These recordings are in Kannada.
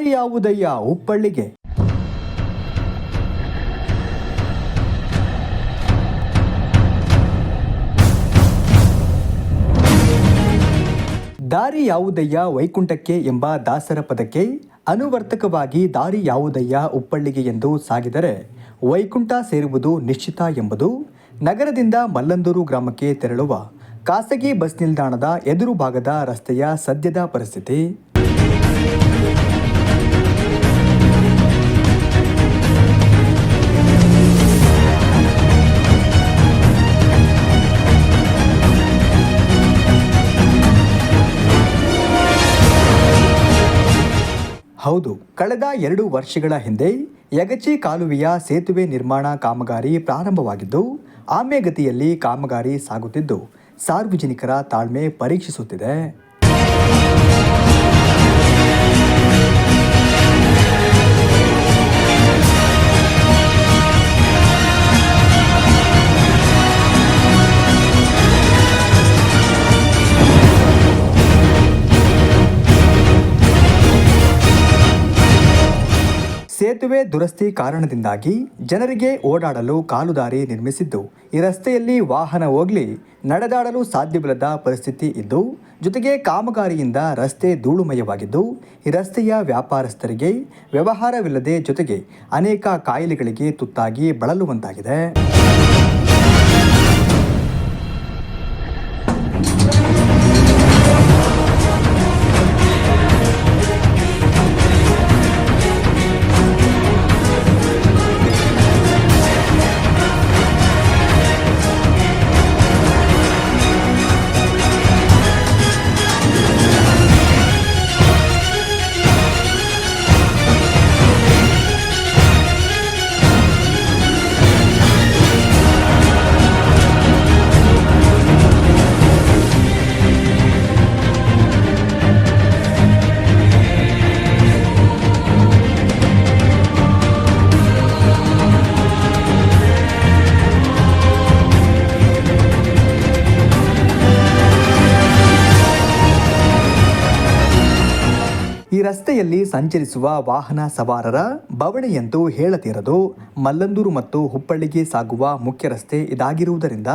ದಾರಿ ಯಾವುದಯ್ಯ ಉಪ್ಪಳ್ಳಿಗೆ ದಾರಿ ಯಾವುದಯ್ಯ ವೈಕುಂಠಕ್ಕೆ ಎಂಬ ದಾಸರ ಪದಕ್ಕೆ ಅನುವರ್ತಕವಾಗಿ ದಾರಿ ಯಾವುದಯ್ಯ ಉಪ್ಪಳ್ಳಿಗೆ ಎಂದು ಸಾಗಿದರೆ ವೈಕುಂಠ ಸೇರುವುದು ನಿಶ್ಚಿತ ಎಂಬುದು ನಗರದಿಂದ ಮಲ್ಲಂದೂರು ಗ್ರಾಮಕ್ಕೆ ತೆರಳುವ ಖಾಸಗಿ ಬಸ್ ನಿಲ್ದಾಣದ ಎದುರು ಭಾಗದ ರಸ್ತೆಯ ಸದ್ಯದ ಪರಿಸ್ಥಿತಿ. ಹೌದು. ಕಳೆದ ಎರಡು ವರ್ಷಗಳ ಹಿಂದೆ ಯಗಚಿ ಕಾಲುವೆಯ ಸೇತುವೆ ನಿರ್ಮಾಣ ಕಾಮಗಾರಿ ಪ್ರಾರಂಭವಾಗಿದ್ದು ಆಮೆಗತಿಯಲ್ಲಿ ಕಾಮಗಾರಿ ಸಾಗುತ್ತಿದ್ದು, ಸಾರ್ವಜನಿಕರ ತಾಳ್ಮೆ ಪರೀಕ್ಷಿಸುತ್ತಿದೆ. ಸೇತುವೆ ದುರಸ್ತಿ ಕಾರಣದಿಂದಾಗಿ ಜನರಿಗೆ ಓಡಾಡಲು ಕಾಲುದಾರಿ ನಿರ್ಮಿಸಿದ್ದು, ಈ ರಸ್ತೆಯಲ್ಲಿ ವಾಹನ ಹೋಗ್ಲಿ, ನಡೆದಾಡಲು ಸಾಧ್ಯವಿಲ್ಲದ ಪರಿಸ್ಥಿತಿ ಇದ್ದು, ಜೊತೆಗೆ ಕಾಮಗಾರಿಯಿಂದ ರಸ್ತೆ ಧೂಳುಮಯವಾಗಿದ್ದು, ಈ ರಸ್ತೆಯ ವ್ಯಾಪಾರಸ್ಥರಿಗೆ ವ್ಯವಹಾರವಿಲ್ಲದೆ ಜೊತೆಗೆ ಅನೇಕ ಕಾಯಿಲೆಗಳಿಗೆ ತುತ್ತಾಗಿ ಬಳಲುವಂತಾಗಿದೆ. ರಸ್ತೆಯಲ್ಲಿ ಸಂಚರಿಸುವ ವಾಹನ ಸವಾರರ ಬವಣೆಯಂತೂ ಹೇಳತೀರದು. ಮಲ್ಲಂದೂರು ಮತ್ತು ಹುಬ್ಬಳ್ಳಿಗೆ ಸಾಗುವ ಮುಖ್ಯ ರಸ್ತೆ ಇದಾಗಿರುವುದರಿಂದ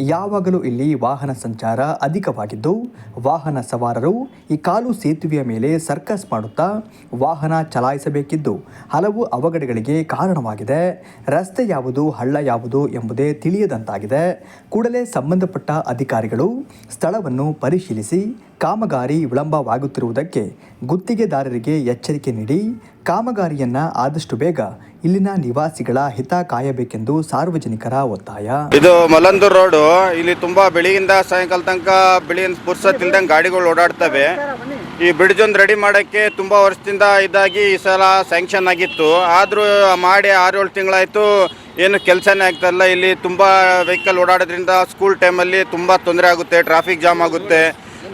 ಯಾವಾಗಲೂ ಇಲ್ಲಿ ವಾಹನ ಸಂಚಾರ ಅಧಿಕವಾಗಿದ್ದು, ವಾಹನ ಸವಾರರು ಈ ಕಾಲು ಸೇತುವೆಯ ಮೇಲೆ ಸರ್ಕಸ್ ಮಾಡುತ್ತಾ ವಾಹನ ಚಲಾಯಿಸಬೇಕಿದ್ದು ಹಲವು ಅವಘಡಗಳಿಗೆ ಕಾರಣವಾಗಿದೆ. ರಸ್ತೆ ಯಾವುದು, ಹಳ್ಳ ಯಾವುದು ಎಂಬುದೇ ತಿಳಿಯದಂತಾಗಿದೆ. ಕೂಡಲೇ ಸಂಬಂಧಪಟ್ಟ ಅಧಿಕಾರಿಗಳು ಸ್ಥಳವನ್ನು ಪರಿಶೀಲಿಸಿ ಕಾಮಗಾರಿ ವಿಳಂಬವಾಗುತ್ತಿರುವುದಕ್ಕೆ ಗುತ್ತಿಗೆದಾರರಿಗೆ ಎಚ್ಚರಿಕೆ ನೀಡಿ ಕಾಮಗಾರಿಯನ್ನ ಆದಷ್ಟು ಬೇಗ ಇಲ್ಲಿನ ನಿವಾಸಿಗಳ ಹಿತ ಕಾಯಬೇಕೆಂದು ಸಾರ್ವಜನಿಕರ ಒತ್ತಾಯ. ಇದು ಮಲಂದೂರ್ ರೋಡು. ಇಲ್ಲಿ ತುಂಬಾ ಬೆಳಿಗಿಂದ ಸಾಯಂಕಾಲ ತನಕ ಬೆಳಿಗಿನ ಪುರ್ಸ ಇಲ್ದಂಗೆ ಗಾಡಿಗಳು ಓಡಾಡ್ತವೆ. ಈ ಬ್ರಿಡ್ಜ್ ಒಂದು ರೆಡಿ ಮಾಡೋಕ್ಕೆ ತುಂಬಾ ವರ್ಷದಿಂದ ಇದಾಗಿ ಈ ಸಲ ಸ್ಯಾಂಕ್ಷನ್ ಆಗಿತ್ತು. ಆದರೂ ಮಾಡಿ ಆರು ಏಳು ತಿಂಗಳಾಯಿತು. ಏನು ಕೆಲಸನೇ ಆಗ್ತಾ ಇಲ್ಲ. ಇಲ್ಲಿ ತುಂಬ ವೆಹಿಕಲ್ ಓಡಾಡೋದ್ರಿಂದ ಸ್ಕೂಲ್ ಟೈಮಲ್ಲಿ ತುಂಬ ತೊಂದರೆ ಆಗುತ್ತೆ ಟ್ರಾಫಿಕ್ ಜಾಮ್ ಆಗುತ್ತೆ.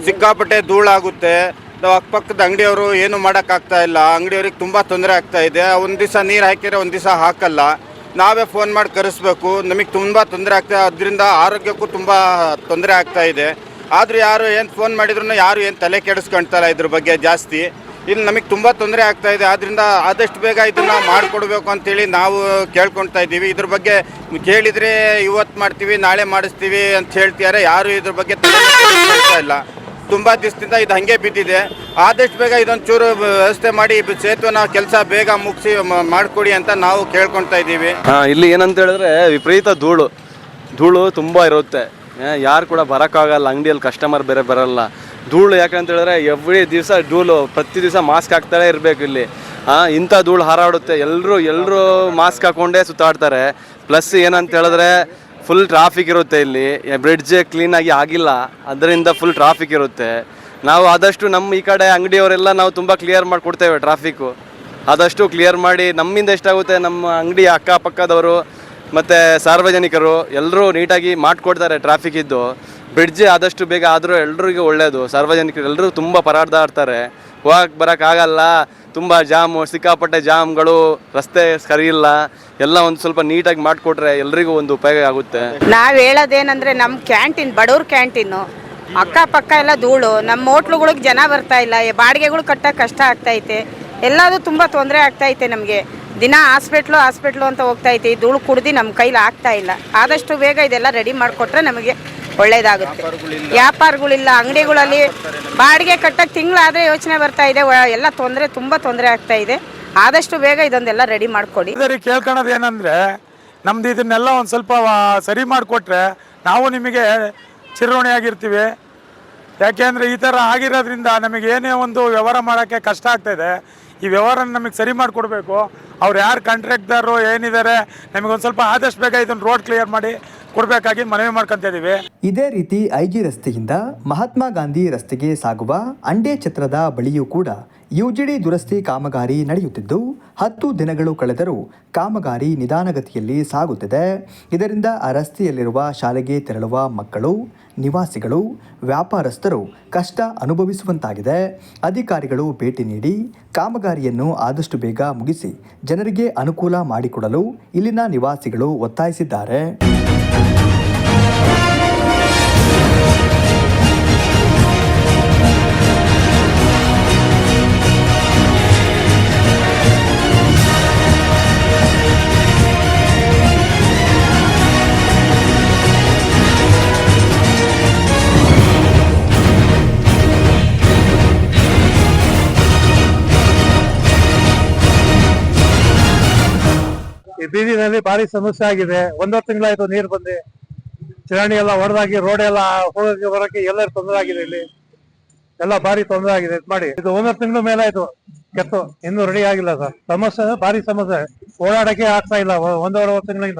ಸಿಕ್ಕಾಪಟ್ಟೆ ಧೂಳಾಗುತ್ತೆ. ನಾವು ಅಕ್ಕಪಕ್ಕದ ಅಂಗಡಿಯವರು ಏನು ಮಾಡೋಕ್ಕಾಗ್ತಾ ಇಲ್ಲ. ಅಂಗಡಿಯವ್ರಿಗೆ ತುಂಬ ತೊಂದರೆ ಆಗ್ತಾ ಇದೆ. ಒಂದು ದಿವಸ ನೀರು ಹಾಕಿದರೆ ಒಂದು ದಿವಸ ಹಾಕಲ್ಲ. ನಾವೇ ಫೋನ್ ಮಾಡಿ ಕರೆಸ್ಬೇಕು. ನಮಗೆ ತುಂಬ ತೊಂದರೆ ಆಗ್ತಾ ಅದರಿಂದ ಆರೋಗ್ಯಕ್ಕೂ ತುಂಬ ತೊಂದರೆ ಆಗ್ತಾ ಇದೆ. ಆದರೂ ಯಾರು ಏನು ಫೋನ್ ಮಾಡಿದ್ರು ಯಾರು ಏನು ತಲೆ ಕೆಡಿಸ್ಕೊಳ್ತಾರ ಇದ್ರ ಬಗ್ಗೆ ಜಾಸ್ತಿ. ಇಲ್ಲಿ ನಮಗೆ ತುಂಬ ತೊಂದರೆ ಆಗ್ತಾ ಇದೆ. ಆದ್ದರಿಂದ ಆದಷ್ಟು ಬೇಗ ಇದನ್ನು ಮಾಡಿಕೊಡ್ಬೇಕು ಅಂತೇಳಿ ನಾವು ಕೇಳ್ಕೊಳ್ತಾ ಇದ್ದೀವಿ. ಇದ್ರ ಬಗ್ಗೆ ಕೇಳಿದರೆ ಇವತ್ತು ಮಾಡ್ತೀವಿ, ನಾಳೆ ಮಾಡಿಸ್ತೀವಿ ಅಂತ ಹೇಳ್ತಿದ್ದಾರೆ. ಯಾರು ಇದ್ರ ಬಗ್ಗೆ ತಲೆ ಇಲ್ಲ. ತುಂಬ ದಿವಸದಿಂದ ಇದು ಹಾಗೆ ಬಿದ್ದಿದೆ. ಆದಷ್ಟು ಬೇಗ ಇದೊಂದು ಚೂರು ವ್ಯವಸ್ಥೆ ಮಾಡಿ ಸೇತುವೆ ನಾವು ಕೆಲಸ ಬೇಗ ಮುಗಿಸಿ ಮಾಡಿಕೊಡಿ ಅಂತ ನಾವು ಕೇಳ್ಕೊಳ್ತಾ ಇದ್ದೀವಿ. ಇಲ್ಲಿ ಏನಂತ ಹೇಳಿದ್ರೆ ವಿಪರೀತ ಧೂಳು. ಧೂಳು ತುಂಬ ಇರುತ್ತೆ. ಯಾರು ಕೂಡ ಬರೋಕ್ಕಾಗಲ್ಲ, ಅಂಗಡಿಯಲ್ಲಿ ಕಸ್ಟಮರ್ ಬೇರೆ ಬರಲ್ಲ. ಧೂಳು ಯಾಕಂತ ಹೇಳಿದ್ರೆ ಎವ್ರಿ ದಿವಸ ಧೂಳು, ಪ್ರತಿ ದಿವಸ ಮಾಸ್ಕ್ ಹಾಕ್ತಾಳೆ ಇರಬೇಕು ಇಲ್ಲಿ. ಇಂಥ ಧೂಳು ಹಾರಾಡುತ್ತೆ. ಎಲ್ಲರೂ ಎಲ್ಲರೂ ಮಾಸ್ಕ್ ಹಾಕ್ಕೊಂಡೇ ಸುತ್ತಾಡ್ತಾರೆ. ಪ್ಲಸ್ ಏನಂತ ಹೇಳಿದ್ರೆ ಫುಲ್ ಟ್ರಾಫಿಕ್ ಇರುತ್ತೆ ಇಲ್ಲಿ. ಬ್ರಿಡ್ಜ್ ಕ್ಲೀನಾಗಿ ಆಗಿಲ್ಲ. ಅದರಿಂದ ಫುಲ್ ಟ್ರಾಫಿಕ್ ಇರುತ್ತೆ. ನಾವು ಆದಷ್ಟು ನಮ್ಮ ಈ ಕಡೆ ಅಂಗಡಿಯವರೆಲ್ಲ ನಾವು ತುಂಬ ಕ್ಲಿಯರ್ ಮಾಡಿಕೊಡ್ತೇವೆ ಟ್ರಾಫಿಕ್ಕು ಆದಷ್ಟು ಕ್ಲಿಯರ್ ಮಾಡಿ ನಮ್ಮಿಂದ ಎಷ್ಟಾಗುತ್ತೆ ನಮ್ಮ ಅಂಗಡಿ ಅಕ್ಕಪಕ್ಕದವರು ಮತ್ತು ಸಾರ್ವಜನಿಕರು ಎಲ್ಲರೂ ನೀಟಾಗಿ ಮಾಡಿಕೊಡ್ತಾರೆ ಟ್ರಾಫಿಕ್ ಇದ್ದು. ಬ್ರಿಡ್ಜ್ ಆದಷ್ಟು ಬೇಗ ಆದರೂ ಎಲ್ರಿಗೂ ಒಳ್ಳೆಯದು ಸಾರ್ವಜನಿಕರು ಎಲ್ಲರೂ ತುಂಬ ಪರಾಡ್ದಾಡ್ತಾರೆ ಹೋಗಕ್ಕೆ ಬರೋಕ್ಕಾಗಲ್ಲ ತುಂಬ ಜಾಮು, ಸಿಕ್ಕಾಪಟ್ಟೆ ಜಾಮ್ಗಳು, ರಸ್ತೆ ಸರಿ ಇಲ್ಲ ಎಲ್ಲ ಒಂದು ಸ್ವಲ್ಪ ನೀಟಾಗಿ ಮಾಡಿಕೊಟ್ರೆ ಎಲ್ರಿಗೂ ಒಂದು ಉಪಯೋಗ ಆಗುತ್ತೆ. ನಾವು ಹೇಳೋದೇನಂದ್ರೆ ನಮ್ಮ ಕ್ಯಾಂಟೀನ್, ಬಡವ್ರ ಕ್ಯಾಂಟೀನು. ಅಕ್ಕಪಕ್ಕ ಎಲ್ಲ ಧೂಳು ನಮ್ಮ ಹೋಟ್ಲುಗಳಿಗೆ ಜನ ಬರ್ತಾ ಇಲ್ಲ ಬಾಡಿಗೆಗಳು ಕಟ್ಟಕ್ಕೆ ಕಷ್ಟ ಆಗ್ತೈತೆ. ಎಲ್ಲದೂ ತುಂಬ ತೊಂದರೆ ಆಗ್ತೈತೆ ನಮಗೆ. ದಿನ ಹಾಸ್ಪಿಟ್ಲು ಹಾಸ್ಪಿಟ್ಲು ಅಂತ ಹೋಗ್ತಾ ಐತೆ ಧೂಳು ಕುಡ್ದು ನಮ್ಮ ಕೈಲಿ ಆಗ್ತಾ ಇಲ್ಲ. ಆದಷ್ಟು ಬೇಗ ಇದೆಲ್ಲ ರೆಡಿ ಮಾಡಿಕೊಟ್ರೆ ನಮಗೆ ಒಳ್ಳೇದಾಗುತ್ತೆ. ವ್ಯಾಪಾರಗಳಿಲ್ಲ, ಅಂಗಡಿಗಳಲ್ಲಿ ಬಾಡಿಗೆ ಕಟ್ಟಕ್ಕೆ ತಿಂಗಳಾದರೆ ಯೋಚನೆ ಬರ್ತಾ ಇದೆ. ಎಲ್ಲ ತೊಂದರೆ, ತುಂಬ ತೊಂದರೆ ಆಗ್ತಾ ಇದೆ. ಆದಷ್ಟು ಬೇಗ ಇದೊಂದೆಲ್ಲ ರೆಡಿ ಮಾಡ್ಕೊಡಿ. ಕೇಳ್ಕೊಳೋದು ಏನಂದ್ರೆ, ನಮ್ದು ಇದನ್ನೆಲ್ಲ ಒಂದು ಸ್ವಲ್ಪ ಸರಿ ಮಾಡಿಕೊಟ್ರೆ ನಾವು ನಿಮಗೆ ಚಿರಋಣಿಯಾಗಿರ್ತೀವಿ ಯಾಕೆಂದರೆ ಈ ಥರ ಆಗಿರೋದ್ರಿಂದ ನಮಗೆ ಏನೇ ಒಂದು ವ್ಯವಹಾರ ಮಾಡೋಕ್ಕೆ ಕಷ್ಟ ಆಗ್ತಾಯಿದೆ ಈ ವ್ಯವಹಾರ ನಮಗೆ ಸರಿ ಮಾಡಿಕೊಡ್ಬೇಕು. ಅವ್ರು ಯಾರು ಕಾಂಟ್ರಾಕ್ಟರು ಏನಿದ್ದಾರೆ, ನಮಗೊಂದು ಸ್ವಲ್ಪ ಆದಷ್ಟು ಬೇಗ ಇದನ್ನು ರೋಡ್ ಕ್ಲಿಯರ್ ಮಾಡಿ ಕೊಡಬೇಕಾಗಿ ಮನವಿ ಮಾಡ್ಕೊಂತ ಇದೀವಿ. ಇದೇ ರೀತಿ ಐಜಿ ರಸ್ತೆಯಿಂದ ಮಹಾತ್ಮ ಗಾಂಧಿ ರಸ್ತೆಗೆ ಸಾಗುವ ಅಂಡೆ ಛತ್ರದ ಬಳಿಯೂ ಕೂಡ ಯುಜಿಡಿ ದುರಸ್ತಿ ಕಾಮಗಾರಿ ನಡೆಯುತ್ತಿದ್ದು, ಹತ್ತು ದಿನಗಳು ಕಳೆದರೂ ಕಾಮಗಾರಿ ನಿಧಾನಗತಿಯಲ್ಲಿ ಸಾಗುತ್ತಿದೆ. ಇದರಿಂದ ಆ ರಸ್ತೆಯಲ್ಲಿರುವ ಶಾಲೆಗೆ ತೆರಳುವ ಮಕ್ಕಳು, ನಿವಾಸಿಗಳು, ವ್ಯಾಪಾರಸ್ಥರು ಕಷ್ಟ ಅನುಭವಿಸುವಂತಾಗಿದೆ. ಅಧಿಕಾರಿಗಳು ಭೇಟಿ ನೀಡಿ ಕಾಮಗಾರಿಯನ್ನು ಆದಷ್ಟು ಬೇಗ ಮುಗಿಸಿ ಜನರಿಗೆ ಅನುಕೂಲ ಮಾಡಿಕೊಡಲು ಇಲ್ಲಿನ ನಿವಾಸಿಗಳು ಒತ್ತಾಯಿಸಿದ್ದಾರೆ. Thank you. ಈ ಬೀದಿನಲ್ಲಿ ಭಾರಿ ಸಮಸ್ಯೆ ಆಗಿದೆ. ಒಂದೂವರೆ ತಿಂಗಳಾಯ್ತು ನೀರು ಬಂದು. ಚರಂಡಿ ಎಲ್ಲ ಹೊಡೆದಾಗಿ ರೋಡ್ ಎಲ್ಲ ಹೋಗಕ್ಕೆ ಬರಕ್ಕೆ ಎಲ್ಲರೂ ತೊಂದರೆ ಆಗಿದೆ ಇಲ್ಲಿ. ಎಲ್ಲ ಭಾರಿ ತೊಂದರೆ ಆಗಿದೆ. ಮಾಡಿ. ಇದು ಒಂದೂವರೆ ತಿಂಗಳು ಮೇಲೆ ಆಯ್ತು ಕೆತ್ತು. ಇನ್ನೂ ರೆಡಿ ಆಗಿಲ್ಲ ಸರ್. ಸಮಸ್ಯೆ, ಭಾರಿ ಸಮಸ್ಯೆ. ಓಡಾಡಕ್ಕೆ ಆಗ್ತಾ ಇಲ್ಲ. ಒಂದೂವರೆ ತಿಂಗಳಿಂದ.